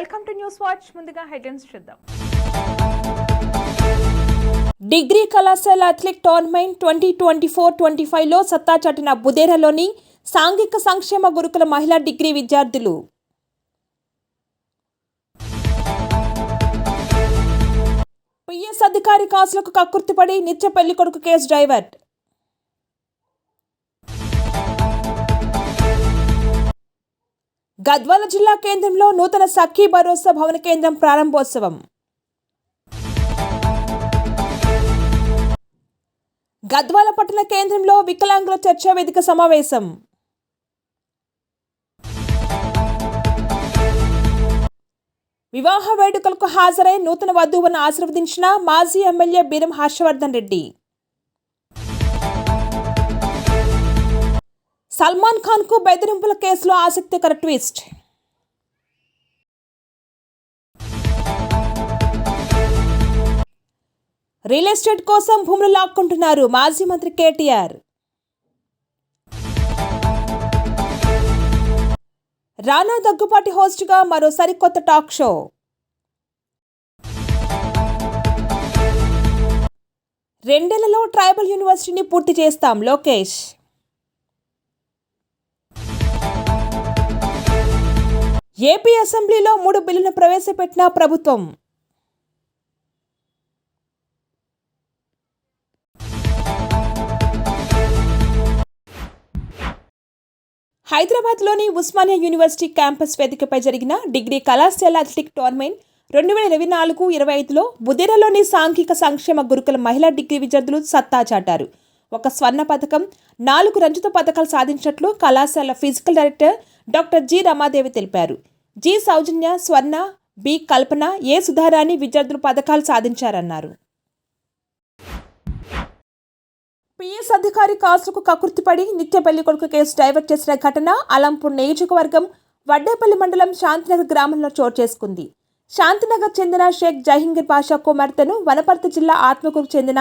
Welcome to news watch. ముందుగా headlines చూద్దాం. Degree కళాశాల athlete tournament twenty twenty four twenty ఫైవ్లో సత్తా చాటిన బుదేరాలోని సాంఘిక సంక్షేమ గురుకుల మహిళా డిగ్రీ విద్యార్థులు. పిఎస్ అధికారి కాసులకు కక్కుర్తిపడి నిత్య పెళ్ళి కొడుకు కేసు డైవర్ట్. గద్వాల జిల్లా కేంద్రంలో నూతన సఖీ భరోసా భవన కేంద్రం ప్రారంభోత్సవం. గద్వాల పట్టణ కేంద్రంలో వికలాంగుల చర్చా వేదిక సమావేశం. వివాహ వేడుకలకు హాజరై నూతన వధువును ఆశీర్వదించిన మాజీ ఎమ్మెల్యే బీరం హర్షవర్ధన్ రెడ్డి. సల్మాన్ ఖాన్కు బెదిరింపుల కేసులో ఆసక్తికర ట్విస్ట్. రియల్ ఎస్టేట్ కోసం భూములు లాక్కుంటున్నారు మాజీ మంత్రి కేటీఆర్. రానా దగ్గుపాటి హోస్ట్గా మరో సరికొత్త టాక్ షో. రెండేళ్ళలో ట్రైబల్ యూనివర్సిటీని పూర్తి చేస్తాం లోకేష్. ఏపీ అసెంబ్లీలో మూడు బిల్లును ప్రవేశపెట్టిన ప్రభుత్వం. హైదరాబాద్లోని ఉస్మానియా యూనివర్సిటీ క్యాంపస్ వేదికపై జరిగిన డిగ్రీ కళాశాల అథ్లెటిక్ టోర్నమెంట్ రెండు వేల ఇరవై నాలుగు ఇరవై ఐదులో బుదేరాలోని సాంఘిక సంక్షేమ గురుకుల మహిళా డిగ్రీ విద్యార్థులు సత్తా చాటారు. ఒక స్వర్ణ పథకం నాలుగు రంజిత పథకాలు సాధించినట్లు కళాశాల physical director doctor G Ramadevi తెలిపారు. G Soujanya Swarna B Kalpana A Sudharani విద్యార్థులు పథకాలు సాధించారన్నారు. పిఎస్ అధికారి కాసులకు కకృతిపడి నిత్య పెళ్ళి కొడుకు కేసు డైవర్ట్ చేసిన ఘటన అలంపూర్ నియోజకవర్గం వడ్డేపల్లి మండలం శాంతినగర్ గ్రామంలో చోటు చేసుకుంది. శాంతినగర్ చెందిన షేక్ జహంగీర్ పాషా కుమార్తెను వనపర్తి జిల్లా ఆత్మకూరు చెందిన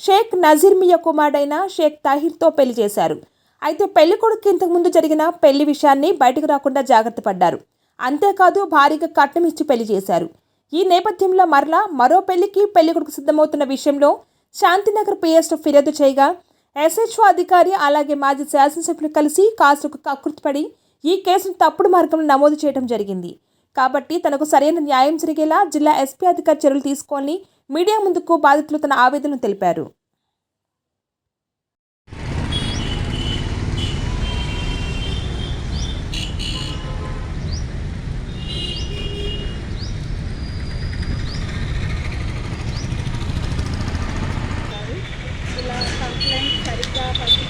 షేక్ నజీర్ మియా కుమారుడైన షేక్ తాహిర్తో పెళ్ళి చేశారు. అయితే పెళ్ళి కొడుకు ఇంతకుముందు జరిగిన పెళ్ళి విషయాన్ని బయటకు రాకుండా జాగ్రత్త పడ్డారు. అంతేకాదు భారీగా కట్నం ఇచ్చి పెళ్ళి చేశారు. ఈ నేపథ్యంలో మరలా మరో పెళ్ళికి పెళ్ళి కొడుకు సిద్ధమవుతున్న విషయంలో శాంతినగర్ పిఎస్లో ఫిర్యాదు చేయగా ఎస్హెచ్ఓ అధికారి అలాగే మాజీ శాసనసభ్యులు కలిసి కాసుకు కకృతిపడి ఈ కేసును తప్పుడు మార్గంలో నమోదు చేయడం జరిగింది. కాబట్టి తనకు సరైన న్యాయం జరిగేలా జిల్లా ఎస్పీ అధికారి చర్యలు తీసుకోవాలని మీడియా ముందుకు బాధితులు తన ఆవేదనను తెలిపారు. Спасибо.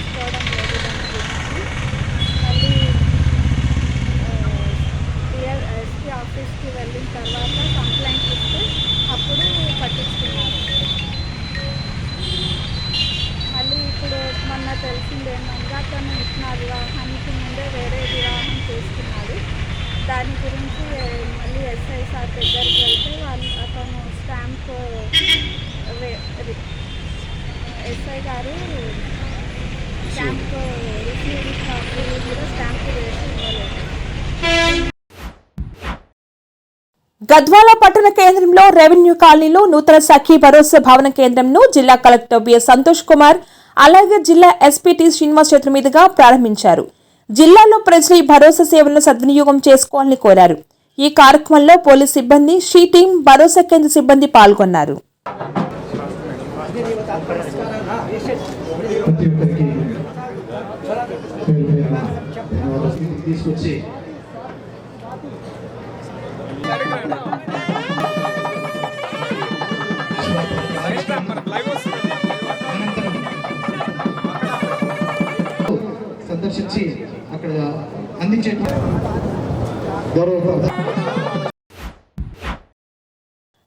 గద్వాల పట్టణ కేంద్రంలో రెవెన్యూ కాలనీలో నూతన సఖీ భరోసా భవన కేంద్రంను జిల్లా కలెక్టర్ బిఎస్ సంతోష్ కుమార్ అలాగే జిల్లా ఎస్పీటీ శ్రీనివాస్ చేతుల మీదుగా ప్రారంభించారు. జిల్లాలో ప్రజలు ఈ భరోసా సేవలను సద్వినియోగం చేసుకోవాలని కోరారు. ఈ కార్యక్రమంలో పోలీస్ సిబ్బంది షీ టీం భరోసా కేంద్ర సిబ్బంది పాల్గొన్నారు ప్రతి ఒక్కరికి పేరు పేరున ధన్యవాదాలు తీసుకొచ్చి సందర్శించి అక్కడ అందించే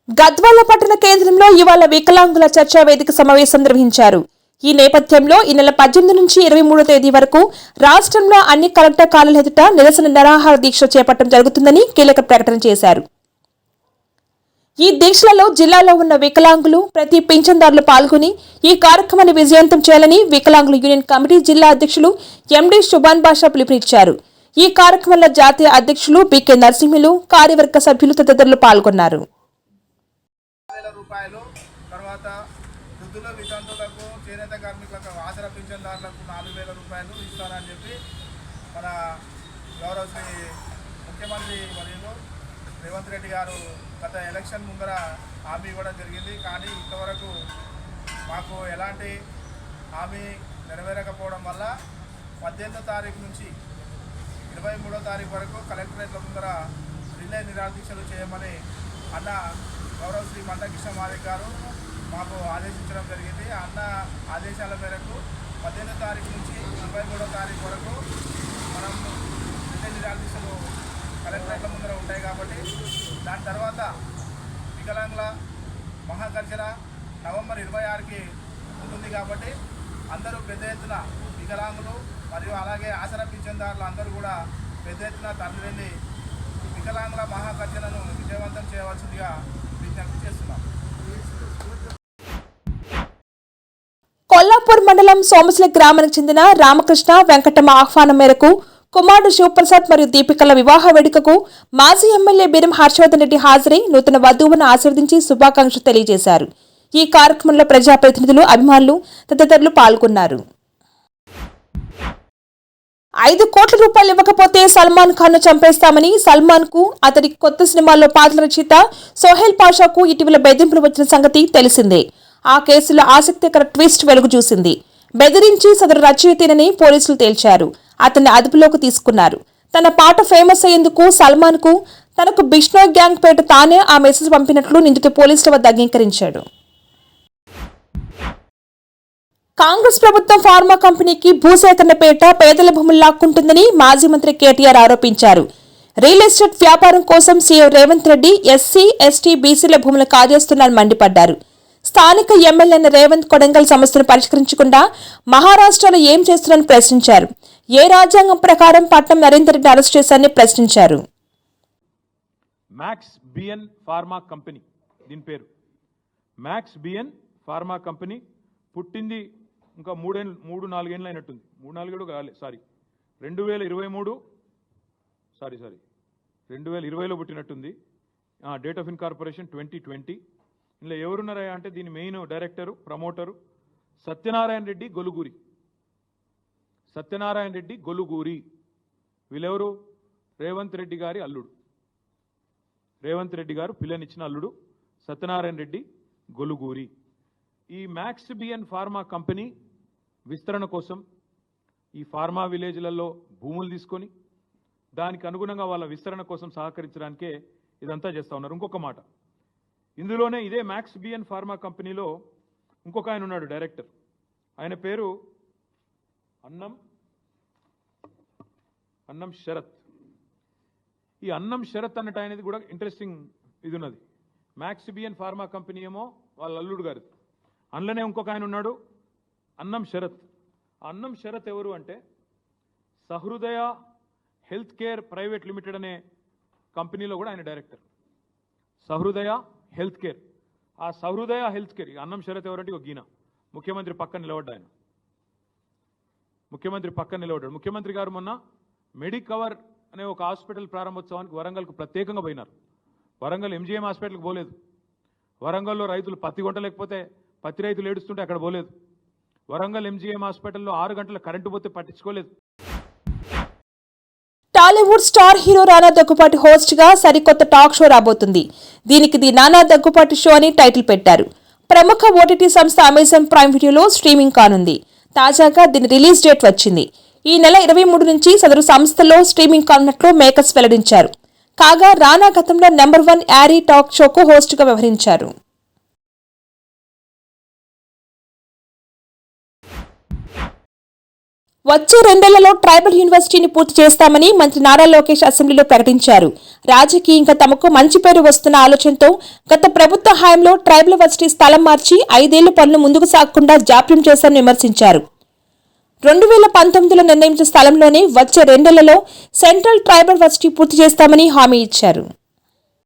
గద్వాల పట్టణ కేంద్రంలో ఇవాళ వికలాంగుల చర్చా వేదిక సమావేశం నిర్వహించారు. ఈ నేపథ్యంలో ఈ నెల పద్దెనిమిది నుంచి ఇరవై మూడో తేదీ వరకు రాష్ట్రంలో అన్ని కలెక్టర్ కార్యాలయాల ఎదుట నిరసన నిరాహార దీక్ష చేపట్టడం జరుగుతుందని కీలక ప్రకటన చేశారు. ఈ దీక్షలలో జిల్లాలో ఉన్న వికలాంగులు ప్రతి పింఛన్దారులు పాల్గొని ఈ కార్యక్రమాన్ని విజయవంతం చేయాలని వికలాంగుల యూనియన్ కమిటీ జిల్లా అధ్యక్షులు ఎండి సుభాన్ బాషా పిలుపునిచ్చారు. ఈ కార్యక్రమంలో జాతీయ అధ్యక్షులు బికే నరసింహులు కార్యవర్గ సభ్యులు తదితరులు పాల్గొన్నారు. రూపాయలు తర్వాత వృద్ధుల వితంతులకు చేనేత కార్మికులకు ఆసరా పింఛన్దారులకు నాలుగు వేల రూపాయలు ఇస్తానని చెప్పి మన గౌరవ శ్రీ ముఖ్యమంత్రి మరియు రేవంత్ రెడ్డి గారు గత ఎలక్షన్ ముందర హామీ ఇవ్వడం జరిగింది. కానీ ఇంతవరకు మాకు ఎలాంటి హామీ నెరవేరకపోవడం వల్ల పద్దెనిమిదో తారీఖు నుంచి ఇరవై మూడో తారీఖు వరకు కలెక్టరేట్ల ముందర రిలే నిరాదీక్షలు చేయమని అన్న గౌరవ శ్రీ మండకృష్ణ మాదిక్ గారు మాకు ఆదేశించడం జరిగింది. అన్న ఆదేశాల మేరకు పద్దెనిమిదో తారీఖు నుంచి ఇరవై మూడో తారీఖు వరకు మనం రిలే నిరాదీక్షలు కలెక్టరేట్ల ముందర ఉంటాయి కాబట్టి దాని తర్వాత వికలాంగుల మహాగర్జన నవంబర్ ఇరవై ఆరుకి ఉంటుంది కాబట్టి అందరూ పెద్ద ఎత్తున వికలాంగులు మరియు అలాగే ఆసరా పింఛన్దారులు అందరూ కూడా పెద్ద ఎత్తున తరలి వెళ్ళి వికలాంగుల మహాగర్జనను విజయవంతం చేయవలసిందిగా విజ్ఞప్తి చేస్తున్నాం కొల్లాపూర్ మండలం సోమశిల గ్రామానికి చెందిన రామకృష్ణ వెంకటమ్మ ఆహ్వానం మేరకు కుమారుడు శివప్రసాద్ మరియు దీపికల వివాహ వేడుకకు మాజీ ఎమ్మెల్యే బీరం హర్షవర్ధన్ రెడ్డి హాజరై నూతన వధువును ఆశీర్వదించి శుభాకాంక్షలు తెలియజేశారు. ఈ కార్యక్రమంలో ప్రజాప్రతినిధులు అభిమానులు తదితరులు పాల్గొన్నారు. ఐదు కోట్ల రూపాయలు ఇవ్వకపోతే సల్మాన్ ఖాన్ను చంపేస్తామని సల్మాన్కు అతడి కొత్త సినిమాల్లో పాత్ర రచయిత సోహెల్ పాషాకు ఇటీవల బెదింపులు వచ్చిన సంగతి తెలిసిందే. ఆ కేసులో ఆసక్తికర ట్విస్ట్ వెలుగు చూసింది. బెదిరించి సదరు రచయితేనని పోలీసులు తేల్చారు. అతన్ని అదుపులోకి తీసుకున్నారు. తన పాట ఫేమస్ అయ్యేందుకు సల్మాన్కు తనకు బిష్నోయ్ గ్యాంగ్ పేట తానే ఆ మెసేజ్ పంపినట్లు నిందిత పోలీసుల వద్ద అంగీకరించాడు. కాంగ్రెస్ ప్రభుత్వం ఫార్మా కంపెనీకి భూసేకరణ పేట పేదల భూములు లాక్కుంటుందని మాజీ మంత్రి కేటీఆర్ ఆరోపించారు. రియల్ ఎస్టేట్ వ్యాపారం కోసం CM Revanth Reddy SC ST బీసీల భూములు కాజేస్తున్నారని మండిపడ్డారు. స్థానిక ఎమ్మెల్యేన రేవంత్ కొడంగల్ సమస్యను పరిష్కరించకుండా మహారాష్ట్రలో ఏం చేస్తున్నారని ప్రశ్నించారు. ఏ రాజ్యాంగం ప్రకారం పట్నం నరేందర్ రెడ్డి అరెస్ట్ చేశారని ప్రశ్నించారు. మ్యాక్స్ బిఎన్ ఫార్మా కంపెనీ దీని పేరు. మ్యాక్స్ బిఎన్ ఫార్మా కంపెనీ పుట్టింది ఇంకా మూడేళ్ళు మూడు నాలుగేళ్ళు అయినట్టుంది. మూడు నాలుగేళ్ళు కాలే సారీ. రెండు వేల ఇరవై మూడు సారీ సారీ. రెండు వేల ఇరవైలో పుట్టినట్టుంది. Date of incorporation twenty twenty. ఇందులో ఎవరున్నారా అంటే దీని main director promoter Satyanarayana Reddy Goluguri. Satyanarayana Reddy Goluguri. వీళ్ళెవరు? రేవంత్ రెడ్డి గారి అల్లుడు. రేవంత్ రెడ్డి గారు పిల్లనిచ్చిన అల్లుడు సత్యనారాయణ రెడ్డి గొలుగూరి. ఈ మ్యాక్స్ బిఎన్ ఫార్మా కంపెనీ విస్తరణ కోసం ఈ ఫార్మా విలేజ్లలో భూములు తీసుకొని దానికి అనుగుణంగా వాళ్ళ విస్తరణ కోసం సహకరించడానికే ఇదంతా చేస్తా ఉన్నారు. ఇంకొక మాట. ఇందులోనే ఇదే మ్యాక్స్ బిఎన్ ఫార్మా కంపెనీలో ఇంకొక ఆయన ఉన్నాడు డైరెక్టర్. ఆయన పేరు అన్నం అన్నం శరత్. ఈ అన్నం శరత్ అన్నట్టు అనేది కూడా ఇంట్రెస్టింగ్ ఇది ఉన్నది. మ్యాక్స్ బిఎన్ ఫార్మా కంపెనీ ఏమో వాళ్ళ అల్లుడు గారు అందులోనే ఇంకొక ఆయన ఉన్నాడు అన్నం శరత్. ఆ అన్నం శరత్ ఎవరు అంటే Sahrudaya health care private limited అనే కంపెనీలో కూడా ఆయన డైరెక్టర్. సహృదయ హెల్త్ కేర్ ఆ సహృదయ హెల్త్ కేర్ అన్నం శరత్ ఎవరంటే ఒక గీన. ముఖ్యమంత్రి పక్కన నిలబడ్డా ఆయన. ముఖ్యమంత్రి పక్కన నిలబడ్డాడు. ముఖ్యమంత్రి గారు మొన్న మెడికవర్ అనే ఒక హాస్పిటల్ ప్రారంభోత్సవానికి వరంగల్కు ప్రత్యేకంగా పోయినారు. వరంగల్ ఎంజీఎం హాస్పిటల్కి పోలేదు. వరంగల్లో రైతులు పత్తి కొట్టలేకపోతే పత్తి రైతులు ఏడుస్తుంటే అక్కడ పోలేదు. వరంగల్ ఎంజీఎం హాస్పిటల్లో ఆరు గంటల కరెంటు పోతే పట్టించుకోలేదు. Tollywood star hero Rana Daggubati హోస్ట్గా సరికొత్త టాక్ షో రాబోతుంది. దీనికి ది నానా దగ్గుపాటి షో అని టైటిల్ పెట్టారు. ప్రముఖ ఓటీటీ సంస్థ అమెజాన్ ప్రైమ్ వీడియోలో స్ట్రీమింగ్ కానుంది. తాజాగా దీని రిలీజ్ డేట్ వచ్చింది. ఈ నెల ఇరవై మూడు నుంచి సదరు సంస్థలో స్ట్రీమింగ్ కానున్నట్లు మేకర్స్ వెల్లడించారు. కాగా రానా గతంలో నెంబర్ వన్ యారీ టాక్ షోకు హోస్ట్గా వ్యవహరించారు. వచ్చే రెండేళ్ళలో ట్రైబల్ యూనివర్సిటీని పూర్తి చేస్తామని మంత్రి నారా లోకేష్ అసెంబ్లీలో ప్రకటించారు. రాజకీయంగా తమకు మంచి పేరు వస్తున్న ఆలోచనతో గత ప్రభుత్వ హయాంలో ట్రైబల్ యూనివర్సిటీ స్థలం మార్చి ఐదేళ్ళ పనులు ముందుకు సాగకుండా జాప్యం చేశారని విమర్శించారు. రెండు వేల పంతొమ్మిదిలో నిర్ణయించిన స్థలంలోనే వచ్చే రెండేళ్ళలో సెంట్రల్ ట్రైబల్ యూనివర్సిటీ పూర్తి చేస్తామని హామీ ఇచ్చారు.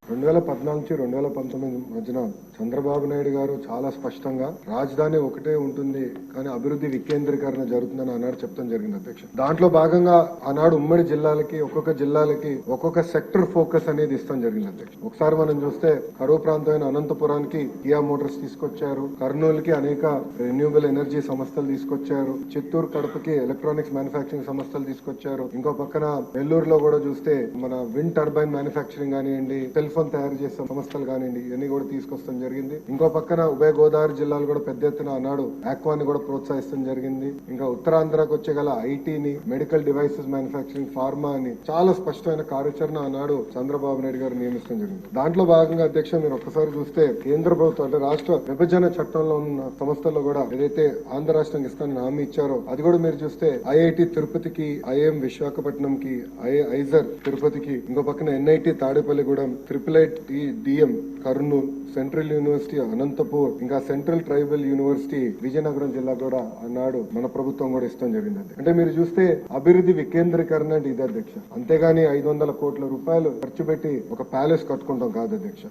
రెండు వేల పద్నాలుగు నుంచి రెండు వేల పంతొమ్మిది మధ్యన చంద్రబాబు నాయుడు గారు చాలా స్పష్టంగా రాజధాని ఒకటే ఉంటుంది కానీ అభివృద్ధి వికేంద్రీకరణ జరుగుతుందని ఆనాడు చెప్తాం జరిగింది అధ్యక్ష. దాంట్లో భాగంగా ఆనాడు ఉమ్మడి జిల్లాలకి ఒక్కొక్క జిల్లాలకి ఒక్కొక్క సెక్టర్ ఫోకస్ అనేది ఇస్తాం జరిగింది అధ్యక్ష. ఒకసారి మనం చూస్తే కరువు ప్రాంతమైన అనంతపురానికి కియా మోటార్స్ తీసుకొచ్చారు కర్నూలుకి అనేక రెన్యూబుల్ ఎనర్జీ సంస్థలు తీసుకొచ్చారు చిత్తూరు కడపకి ఎలక్ట్రానిక్స్ మ్యానుఫాక్చరింగ్ సంస్థలు తీసుకొచ్చారు ఇంకో పక్కన నెల్లూరులో కూడా చూస్తే మన విండ్ టర్బైన్ మ్యానుఫాక్చరింగ్ కానివ్వండి సెల్ఫ్ ఫోన్ తయారు చేసే సంస్థలు కానివ్వండి ఇవన్నీ కూడా తీసుకొస్తాం జరిగింది. ఇంకో పక్కన ఉభయ గోదావరి జిల్లాలు కూడా పెద్ద ఎత్తున ఆనాడు ఆక్వాని కూడా ప్రోత్సహిస్తాం జరిగింది. ఇంకా ఉత్తరాంధ్రకు వచ్చే గల ఐటీని మెడికల్ డివైసెస్ మ్యానుఫ్యాక్చరింగ్ ఫార్మా అని చాలా స్పష్టమైన కార్యాచరణ ఆనాడు చంద్రబాబు నాయుడు గారు నియమిస్తాం జరిగింది. దాంట్లో భాగంగా అధ్యక్ష మీరు ఒక్కసారి చూస్తే కేంద్ర ప్రభుత్వం అంటే రాష్ట్ర విభజన చట్టంలో ఉన్న సంస్థల్లో కూడా ఏదైతే ఆంధ్ర రాష్ట్రానికి ఇస్తానని హామీ ఇచ్చారో అది కూడా మీరు చూస్తే ఐఐటి తిరుపతికి ఐఎం విశాఖపట్నంకి ఐఐజర్ ఐజర్ తిరుపతికి ఇంకో పక్కన NIT Tadepalligudem Tirupati IT DM Kurnool central university Anantapur ఇంకా సెంట్రల్ ట్రైబల్ యూనివర్సిటీ విజయనగరం జిల్లా కూడా అన్నాడు మన ప్రభుత్వం కూడా ఇష్టం జరిగింది అంటే మీరు చూస్తే అభివృద్ధి వికేంద్రీకరణ అంటే ఇదే అధ్యక్ష. అంతేగాని ఐదు వందల కోట్ల రూపాయలు ఖర్చు పెట్టి ఒక ప్యాలెస్ కట్టుకుంటాం కాదు అధ్యక్ష.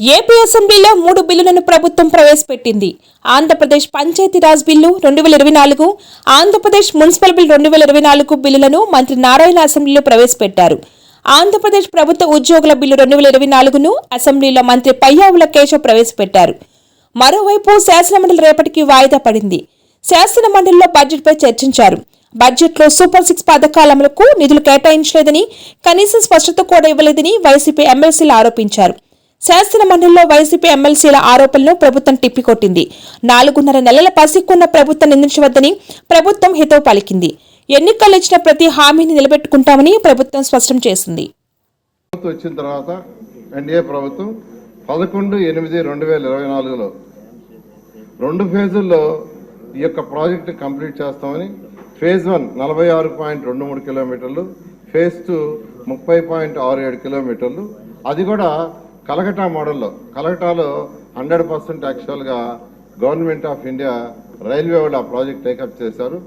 ఏపీ అసెంబ్లీలో మూడు బిల్లులను ప్రభుత్వం ప్రవేశపెట్టింది. ఆంధ్రప్రదేశ్ పంచాయతీరాజ్ బిల్లు రెండు వేల ఇరవై నాలుగు ఆంధ్రప్రదేశ్ మున్సిపల్ బిల్ రెండు వేల ఇరవై నాలుగు బిల్లులను మంత్రి నారాయణ అసెంబ్లీలో ప్రవేశపెట్టారు. ఆంధ్రప్రదేశ్ ప్రభుత్వ ఉద్యోగుల బిల్లు రెండు వేల ఇరవై నాలుగును అసెంబ్లీలో మంత్రి పయ్యావుల కేశవ్ ప్రవేశపెట్టారు. మరోవైపు శాసనమండలి రేపటికి వాయిదా పడింది. శాసనమండలిలో బడ్జెట్పై చర్చించారు. బడ్జెట్లో సూపర్ సిక్స్ పథకాల అమలుకు నిధులు కేటాయించలేదని కనీసం స్పష్టత కూడా ఇవ్వలేదని వైసీపీ ఎమ్మెల్సీలు ఆరోపించారు. శాసనమండలిలో వైసీపీ ఎమ్మెల్సీల ఆరోపణలను ప్రభుత్వం తిప్పికొట్టింది. నాలుగున్నర నెలల పసిక్కున్న ప్రభుత్వం నిందించవద్దని ప్రభుత్వం హితవు పలికింది. ఎన్నికల్లో ఇచ్చిన ప్రతి హామీని నిలబెట్టుకుంటామని ప్రభుత్వం స్పష్టం చేసింది. ప్రభుత్వం వచ్చిన తర్వాత ఎన్డీఏ ప్రభుత్వం పదకొండు ఎనిమిది రెండు వేల ఇరవై నాలుగులో రెండు ఫేజుల్లో ఈ యొక్క ప్రాజెక్టు కంప్లీట్ చేస్తామని ఫేజ్ వన్ నలభై ఆరు పాయింట్ రెండు మూడు కిలోమీటర్లు ఫేజ్ టూ ముప్పై పాయింట్ ఆరు ఏడు కిలోమీటర్లు. అది కూడా కలకటా మోడల్లో. కలకటాలో హండ్రెడ్ పర్సెంట్ యాక్చువల్గా గవర్నమెంట్ ఆఫ్ ఇండియా రైల్వే వాళ్ళు ఆ ప్రాజెక్ట్ టేకప్ చేశారు.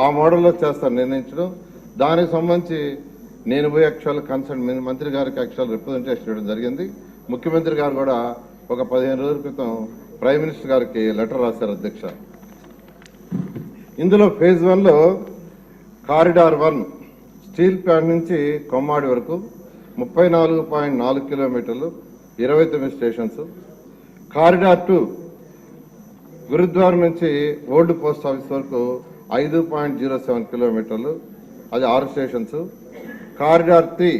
ఆ మోడల్లో చేస్తారు నిర్ణయించడం. దానికి సంబంధించి నేను పోయి యాక్చువల్ కన్సల్ట్ మంత్రి గారికి యాక్చువల్ రిప్రజెంటేషన్ ఇవ్వడం జరిగింది. ముఖ్యమంత్రి గారు కూడా ఒక పదిహేను రోజుల క్రితం ప్రైమ్ మినిస్టర్ గారికి లెటర్ రాశారు అధ్యక్ష. ఇందులో ఫేజ్ వన్లో కారిడార్ వన్ స్టీల్ ప్లాంట్ నుంచి కొమ్మాడి వరకు ముప్పై నాలుగు పాయింట్ నాలుగు కిలోమీటర్లు ఇరవై తొమ్మిది స్టేషన్స్ కారిడార్ టూ గురుద్వారం నుంచి ఓల్డ్ పోస్ట్ ఆఫీస్ వరకు ఐదు పాయింట్ జీరో సెవెన్ కిలోమీటర్లు. అది ఆరు స్టేషన్స్. కారిడార్ త్రీ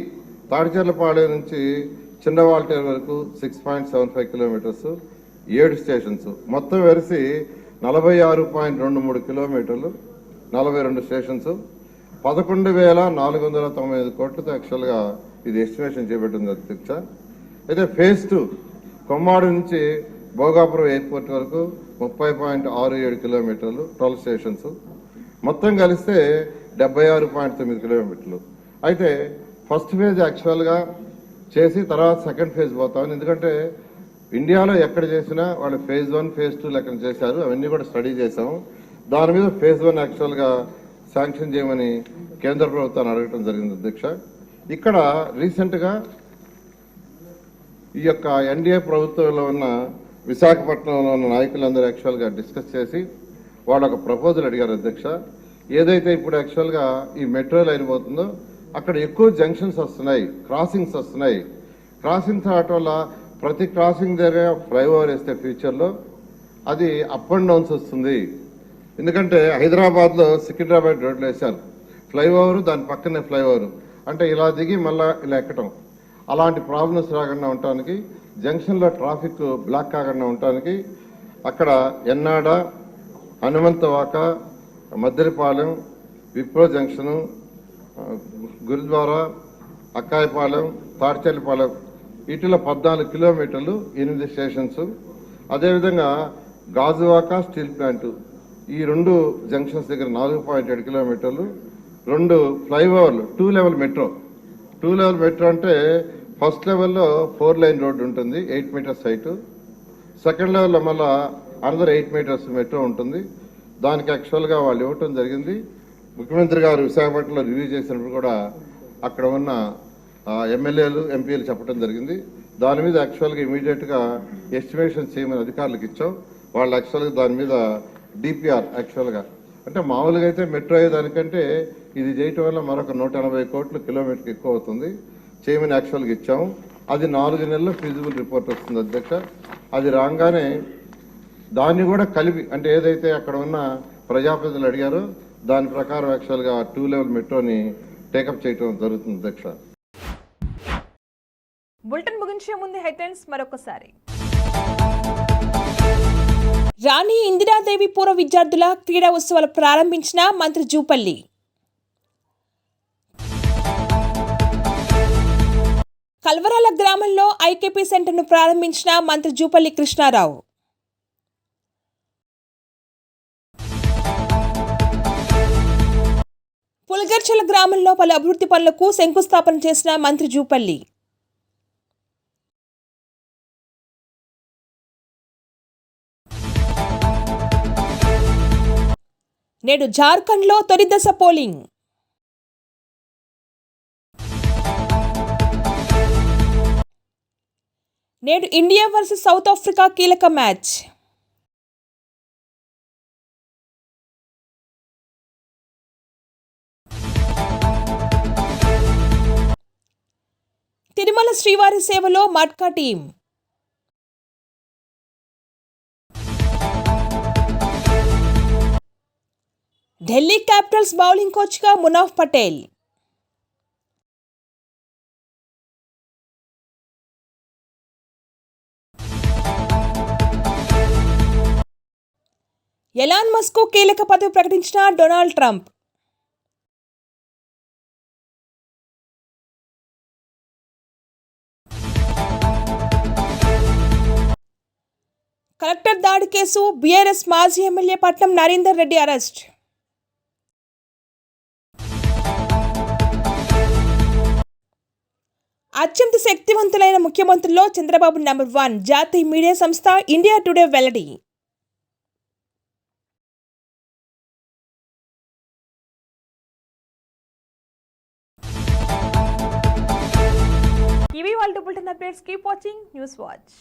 తాడిచెర్లపాలెం నుంచి చిన్నవాల్టేర్ వరకు six point seven five kilometres. ఏడు స్టేషన్స్. మొత్తం వెరిసి నలభై ఆరు పాయింట్ రెండు మూడు కిలోమీటర్లు. నలభై రెండు స్టేషన్స్. పదకొండు వేల నాలుగు వందల తొంభై ఐదు కోట్లతో యాక్చువల్గా ఇది ఎస్టిమేషన్ చేపట్టింది అధ్యక్ష అయితే ఫేజ్ టూ కొమ్మాడు నుంచి భోగాపురం ఎయిర్పోర్ట్ వరకు ముప్పై పాయింట్ ఆరు ఏడు కిలోమీటర్లు ట్వెల్వ్ స్టేషన్స్. మొత్తం కలిస్తే డెబ్బై ఆరు పాయింట్ తొమ్మిది కిలోమీటర్లు. అయితే ఫస్ట్ ఫేజ్ యాక్చువల్గా చేసి తర్వాత సెకండ్ ఫేజ్ పోతాం. ఎందుకంటే ఇండియాలో ఎక్కడ చేసినా వాళ్ళు ఫేజ్ వన్ ఫేజ్ టూ లెక్కన చేశారు అవన్నీ కూడా స్టడీ చేశాము దాని మీద ఫేజ్ వన్ యాక్చువల్గా శాంక్షన్ చేయమని కేంద్ర ప్రభుత్వాన్ని అడగటం జరిగింది అధ్యక్ష. ఇక్కడ రీసెంట్గా ఈ యొక్క ఎన్డీఏ ప్రభుత్వంలో ఉన్న విశాఖపట్నంలో ఉన్న నాయకులందరూ యాక్చువల్గా డిస్కస్ చేసి వాళ్ళు ఒక ప్రపోజల్ అడిగారు అధ్యక్ష. ఏదైతే ఇప్పుడు యాక్చువల్గా ఈ మెట్రో లైన్ పోతుందో అక్కడ ఎక్కువ జంక్షన్స్ వస్తున్నాయి క్రాసింగ్స్ వస్తున్నాయి. క్రాసింగ్స్ రావటం వల్ల ప్రతి క్రాసింగ్ దగ్గర ఫ్లైఓవర్ వేస్తే ఫ్యూచర్లో అది అప్ అండ్ డౌన్స్ వస్తుంది. ఎందుకంటే హైదరాబాద్లో సికింద్రాబాద్ రోడ్లు వేశారు. ఫ్లైఓవర్ దాని పక్కనే ఫ్లైఓవర్. అంటే ఇలా దిగి మళ్ళీ ఇలా ఎక్కటం. అలాంటి ప్రాబ్లమ్స్ రాకుండా ఉండటానికి జంక్షన్లో ట్రాఫిక్ బ్లాక్ కాకుండా ఉండటానికి అక్కడ NAD Hanumanthavaka Maddilapalem Wipro junction Gurudwara Akkayyapalem Tadichetlapalem ఇటుల పద్నాలుగు కిలోమీటర్లు ఎనిమిది స్టేషన్స్. అదేవిధంగా గాజువాక స్టీల్ ప్లాంటు. ఈ రెండు జంక్షన్స్ దగ్గర నాలుగు పాయింట్ ఏడు కిలోమీటర్లు. రెండు ఫ్లైఓవర్లు two level metro. Two level metro అంటే ఫస్ట్ లెవెల్లో ఫోర్ లైన్ రోడ్డు ఉంటుంది ఎయిట్ మీటర్స్ హైటు సెకండ్ లెవెల్లో మళ్ళా అనదర్ ఎయిట్ మీటర్స్ మెట్రో ఉంటుంది. దానికి యాక్చువల్గా వాళ్ళు ఇవ్వటం జరిగింది. ముఖ్యమంత్రి గారు విశాఖపట్నంలో రివ్యూ చేసినప్పుడు కూడా అక్కడ ఉన్న ఎమ్మెల్యేలు ఎంపీలు చెప్పడం జరిగింది. దాని మీద యాక్చువల్గా ఇమీడియట్గా ఎస్టిమేషన్ చేయమని అధికారులకు ఇచ్చాం. వాళ్ళు యాక్చువల్గా దాని మీద డిపిఆర్ యాక్చువల్గా అంటే మామూలుగా అయితే మెట్రో అయ్యేదానికంటే ఇది చేయటం వల్ల మరొక నూట ఎనభై కోట్లు కిలోమీటర్కి ఎక్కువ అవుతుంది. చేయమని యాక్చువల్గా ఇచ్చాము అది నాలుగు నెలల్లో ఫీజిబుల్ రిపోర్ట్ వస్తుంది అధ్యక్ష. అది రాగానే దాన్ని కూడా కలిపి అంటే ఏదైతే అక్కడ ఉన్న ప్రజాప్రతినిధులు అడిగారో దాని ప్రకారం యాక్చువల్గా టూ లెవెల్ మెట్రోని టేకప్ చేయడం జరుగుతుంది అధ్యక్ష. బులెటిన్ ముగించే ముందు హెడ్లైన్స్ మరొకసారి. రాణి ఇందిరాదేవి పూర్వ విద్యార్థుల క్రీడా ఉత్సవాలు ప్రారంభించిన మంత్రి జూపల్లి. కల్వరాల గ్రామంలో ఐకేపీ సెంటర్ను ప్రారంభించిన మంత్రి జూపల్లి కృష్ణారావు. పులగర్చల గ్రామంలో పలు అభివృద్ధి పనులకు శంకుస్థాపన చేసిన మంత్రి జూపల్లి. నేడు జార్ఖండ్లో తొలి దశ పోలింగ్. నేడు ఇండియా వర్సెస్ సౌత్ ఆఫ్రికా కీలక మ్యాచ్. తిరుమల శ్రీవారి సేవలో Matka team. Delhi Capitals bowling కోచ్గా మునాఫ్ పటేల్. ఎలాన్ మస్కు కీలక పదవి ప్రకటించిన డొనాల్డ్ ట్రంప్. కలెక్టర్ దాడి కేసు బీఆర్ఎస్ మాజీ ఎమ్మెల్యే పట్నం నరేందర్ రెడ్డి అరెస్ట్. అత్యంత శక్తివంతులైన ముఖ్యమంత్రుల్లో చంద్రబాబు నెంబర్ వన్ జాతీయ మీడియా సంస్థ ఇండియా టుడే వెల్లడి. ఇవి వాళ్ళ bulletin updates. Keep watching news watch